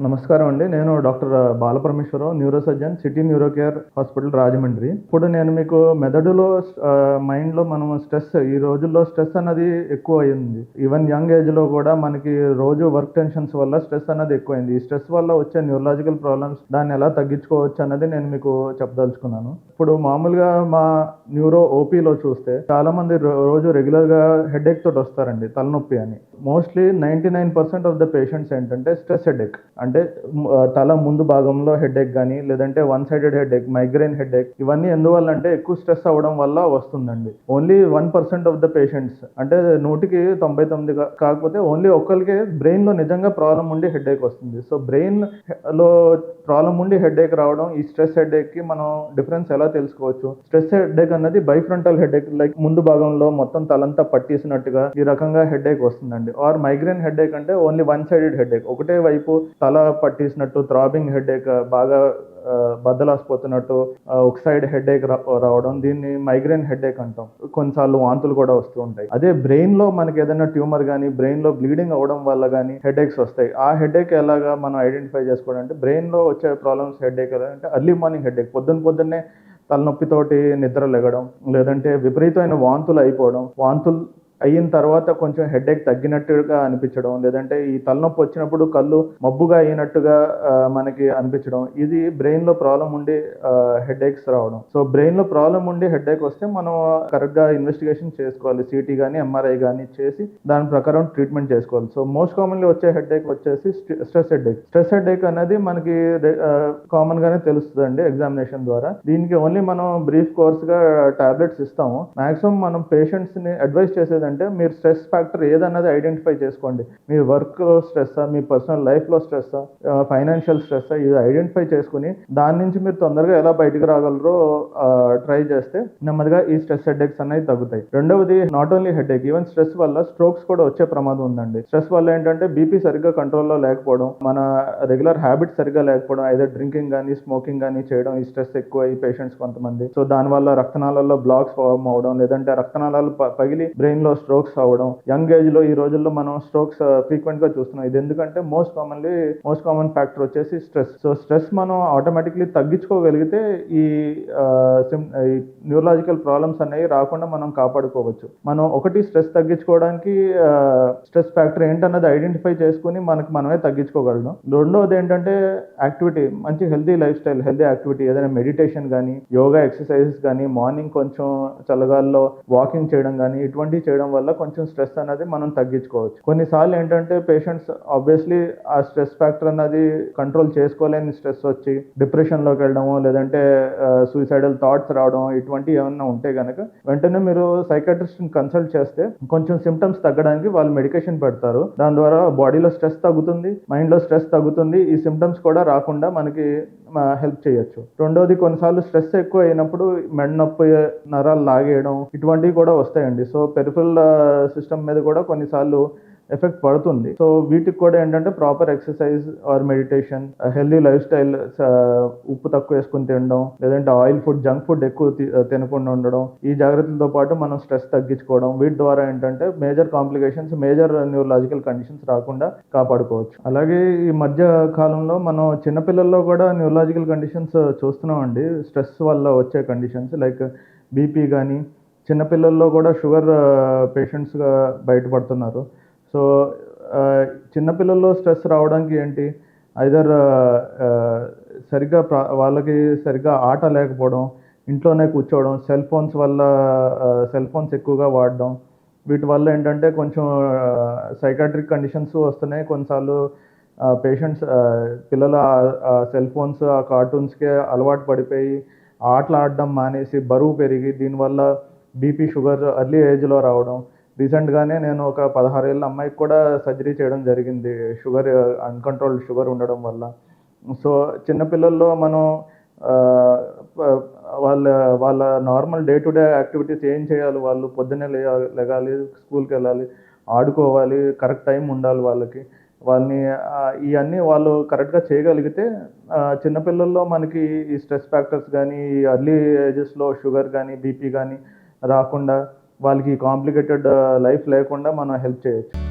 నమస్కారం అండి. నేను doctor Balaparameswararao neuro surgeon city neuro care hospital Rajahmundry. ఇప్పుడు నేను మీకు మెదడులో మైండ్లో మనం స్ట్రెస్ ఈ రోజుల్లో స్ట్రెస్ అన్నది ఎక్కువ అయింది. ఈవెన్ యంగ్ ఏజ్లో కూడా మనకి రోజు వర్క్ టెన్షన్స్ వల్ల స్ట్రెస్ అన్నది ఎక్కువైంది. ఈ స్ట్రెస్ వల్ల వచ్చే న్యూరలాజికల్ ప్రాబ్లమ్స్ దాన్ని ఎలా తగ్గించుకోవచ్చు అన్నది నేను మీకు చెప్పదలుచుకున్నాను. ఇప్పుడు మామూలుగా మా న్యూరో ఓపీలో చూస్తే చాలామంది రో- రోజు రెగ్యులర్గా హెడేక్ తోటి వస్తారండి తలనొప్పి అని. Mostly ninety nine percent of the patients ఏంటంటే స్ట్రెస్ హెడేక్ అంటే తల ముందు భాగంలో హెడేక్ కానీ లేదంటే one sided headache migraine headache ఇవన్నీ ఎందువల్ల అంటే ఎక్కువ స్ట్రెస్ అవ్వడం వల్ల వస్తుందండి. Only one percent of the patients అంటే నూటికి తొంభై తొమ్మిది కాకపోతే ఓన్లీ ఒక్కరికే బ్రెయిన్లో నిజంగా ప్రాబ్లం ఉండి హెడేక్ వస్తుంది. సో బ్రెయిన్లో ప్రాబ్లం ఉండి హెడేక్ రావడం ఈ స్ట్రెస్ హెడేక్కి మనం డిఫరెన్స్ ఎలా తెలుసుకోవచ్చు? స్ట్రెస్ హెడేక్ అన్నది బైఫ్రంటల్ హెడేక్ లైక్ ముందు భాగంలో మొత్తం తలంతా పట్టేసినట్టుగా ఈ రకంగా హెడేక్ వస్తుందండి. ఆర్ మైగ్రేన్ హెడేక్ అంటే ఓన్లీ వన్ సైడెడ్ హెడేక్ ఒకటే వైపు తల పట్టేసినట్టు థ్రాబింగ్ హెడేక్ బాగా బద్దలాసిపోతున్నట్టు ఒక సైడ్ హెడేక్ రావడం దీన్ని మైగ్రేన్ హెడేక్ అంటాం. కొన్నిసార్లు వాంతులు కూడా వస్తూ ఉంటాయి. అదే బ్రెయిన్లో మనకి ఏదైనా ట్యూమర్ కానీ బ్రెయిన్లో బ్లీడింగ్ అవడం వల్ల కానీ హెడేక్స్ వస్తాయి. ఆ హెడేక్ ఎలాగా మనం ఐడెంటిఫై చేసుకోవడం అంటే బ్రెయిన్లో వచ్చే ప్రాబ్లమ్స్ హెడేక్ ఎలా అంటే అర్లీ మార్నింగ్ హెడేక్ పొద్దున్న పొద్దున్నే తలనొప్పితోటి నిద్ర లెగడం లేదంటే విపరీతమైన వాంతులు అయిపోవడం వాంతులు అయిన తర్వాత కొంచెం హెడేక్ తగ్గినట్టుగా అనిపించడం లేదంటే ఈ తలనొప్పి వచ్చినప్పుడు కళ్ళు మబ్బుగా అయినట్టుగా మనకి అనిపించడం ఇది బ్రెయిన్లో ప్రాబ్లం ఉండి హెడేక్స్ రావడం. సో బ్రెయిన్లో ప్రాబ్లం ఉండి హెడేక్ వస్తే మనం కరెక్ట్గా ఇన్వెస్టిగేషన్ చేసుకోవాలి. సిటీ కానీ ఎంఆర్ఐ కానీ చేసి దాని ప్రకారం ట్రీట్మెంట్ చేసుకోవాలి. సో మోస్ట్ కామన్లీ వచ్చే హెడేక్ వచ్చేసి స్ట్రెస్ హెడేక్. స్ట్రెస్ హెడేక్ అనేది మనకి కామన్ గానే తెలుస్తుందండి ఎగ్జామినేషన్ ద్వారా. దీనికి ఓన్లీ మనం బ్రీఫ్ కోర్స్గా టాబ్లెట్స్ ఇస్తాము. మాక్సిమం మనం పేషెంట్స్ని అడ్వైస్ ఏంటంటే మీరు స్ట్రెస్ ఫ్యాక్టర్ ఏదన్నది ఐడెంటిఫై చేసుకోండి. మీ వర్క్ స్ట్రెస్సా స్ట్రెస్ మీ పర్సనల్ లైఫ్లో స్ట్రెస్ ఫైనాన్షియల్ స్ట్రెస్ ఇది ఐడెంటిఫై చేసుకుని దాని నుంచి మీరు తొందరగా ఎలా బయటకు రాగలరో ట్రై చేస్తే నెమ్మదిగా ఈ స్ట్రెస్ హెడేక్స్ అనేవి తగ్గుతాయి. రెండవది not only headache even stress వల్ల స్ట్రోక్స్ కూడా వచ్చే ప్రమాదం ఉందండి. స్ట్రెస్ వల్ల ఏంటంటే బీపీ సరిగ్గా కంట్రోల్లో లేకపోవడం మన రెగ్యులర్ హ్యాబిట్ సరిగ్గా లేకపోవడం అయితే డ్రింకింగ్ కానీ స్మోకింగ్ కానీ చేయడం ఈ స్ట్రెస్ ఎక్కువ ఈ పేషెంట్స్ కొంతమంది. సో దానివల్ల రక్తనాళాల్లో బ్లాక్స్ ఫామ్ అవడం లేదంటే రక్తనాళాలు పగిలి బ్రెయిన్లో స్ట్రోక్స్ అవ్వడం. యంగ్ ఏజ్లో ఈ రోజుల్లో మనం స్ట్రోక్స్ ఫ్రీక్వెంట్ uh, గా చూస్తున్నాం. ఇది ఎందుకంటే most commonly most common factor వచ్చేసి స్ట్రెస్ సో స్ట్రెస్ మనం ఆటోమేటిక్లీ తగ్గించుకోగలిగితే ఈ uh, న్యూరలాజికల్ ప్రాబ్లమ్స్ అనేవి రాకుండా మనం కాపాడుకోవచ్చు. మనం ఒకటి స్ట్రెస్ తగ్గించుకోవడానికి uh, స్ట్రెస్ ఫ్యాక్టర్ ఏంటన్నది ఐడెంటిఫై చేసుకుని మనకి మనమే తగ్గించుకోగలం రెండోది ఏంటంటే యాక్టివిటీ మంచి healthy life style healthy activity ఏదైనా మెడిటేషన్ కానీ యోగా ఎక్సర్సైజెస్ కానీ మార్నింగ్ కొంచెం చల్లగాల్లో వాకింగ్ చేయడం కానీ ఇటువంటివి చేయడం వల్ల కొంచెం స్ట్రెస్ అనేది మనం తగ్గించుకోవచ్చు. కొన్నిసార్లు ఏంటంటే పేషెంట్స్ ఆబ్వియస్లీ ఆ స్ట్రెస్ ఫ్యాక్టర్ అన్నది కంట్రోల్ చేసుకోలేని స్ట్రెస్ వచ్చి డిప్రెషన్లోకి వెళ్ళడము లేదంటే సూసైడల్ థాట్స్ రావడం ఇటువంటివి ఏమైనా ఉంటే కనుక వెంటనే మీరు సైకాట్రిస్ట్ కన్సల్ట్ చేస్తే కొంచెం సిమ్టమ్స్ తగ్గడానికి వాళ్ళు మెడికేషన్ పెడతారు. దాని ద్వారా బాడీలో స్ట్రెస్ తగ్గుతుంది మైండ్లో స్ట్రెస్ తగ్గుతుంది ఈ సిమ్టమ్స్ కూడా రాకుండా మనకి హెల్ప్ చేయొచ్చు. రెండోది కొన్నిసార్లు స్ట్రెస్ ఎక్కువ అయినప్పుడు మెడ నొప్పి నరాలు లాగేయడం ఇటువంటివి కూడా వస్తాయండి. సో పెరిఫరల్ సిస్టమ్ మీద కూడా కొన్నిసార్లు ఎఫెక్ట్ పడుతుంది. సో వీటికి కూడా ఏంటంటే proper exercise or meditation healthy life style ఉప్పు తక్కువ వేసుకుని తినడం లేదంటే ఆయిల్ ఫుడ్ జంక్ ఫుడ్ ఎక్కువ తి- తినకుండా ఉండడం ఈ జాగ్రత్తలతో పాటు మనం స్ట్రెస్ తగ్గించుకోవడం వీటి ద్వారా ఏంటంటే major complications major neurological conditions రాకుండా కాపాడుకోవచ్చు. అలాగే ఈ మధ్య కాలంలో మనం చిన్నపిల్లల్లో కూడా న్యూరలాజికల్ కండిషన్స్ చూస్తున్నామండి. స్ట్రెస్ వల్ల వచ్చే కండిషన్స్ లైక్ బీపీ కానీ చిన్నపిల్లల్లో కూడా షుగర్ పేషెంట్స్గా బయటపడుతున్నారు. సో చిన్నపిల్లల్లో స్ట్రెస్ రావడానికి ఏంటి? ఐదర్ సరిగ్గా వాళ్ళకి సరిగ్గా ఆట లేకపోవడం ఇంట్లోనే కూర్చోవడం సెల్ ఫోన్స్ వల్ల సెల్ ఫోన్స్ ఎక్కువగా వాడడం వీటి వల్ల ఏంటంటే కొంచెం సైకాట్రిక్ కండిషన్స్ వస్తున్నాయి. కొన్నిసార్లు పేషెంట్స్ పిల్లల సెల్ ఫోన్స్ ఆ కార్టూన్స్కే అలవాటు పడిపోయి ఆటలు ఆడడం మానేసి బరువు పెరిగి దీనివల్ల బీపీ షుగర్ ఎర్లీ ఏజ్లో రావడం రీసెంట్గానే నేను ఒక పదహారేళ్ళ అమ్మాయికి కూడా సర్జరీ చేయడం జరిగింది. షుగర్ అన్కంట్రోల్డ్ షుగర్ ఉండడం వల్ల. సో చిన్నపిల్లల్లో మనం వాళ్ళ వాళ్ళ normal day to day activities ఏం చేయాలి? వాళ్ళు పొద్దున్నే లేవాలి లెగాలి స్కూల్కి వెళ్ళాలి ఆడుకోవాలి కరెక్ట్ టైం ఉండాలి వాళ్ళకి. వాళ్ళని ఇవన్నీ వాళ్ళు కరెక్ట్గా చేయగలిగితే చిన్నపిల్లల్లో మనకి ఈ స్ట్రెస్ ఫ్యాక్టర్స్ కానీ ఈ అర్లీ ఏజెస్లో షుగర్ కానీ బీపీ కానీ రాకుండా వాళ్ళకి కాంప్లికేటెడ్ లైఫ్ uh, లేకుండా మనం హెల్ప్ చేయొచ్చు.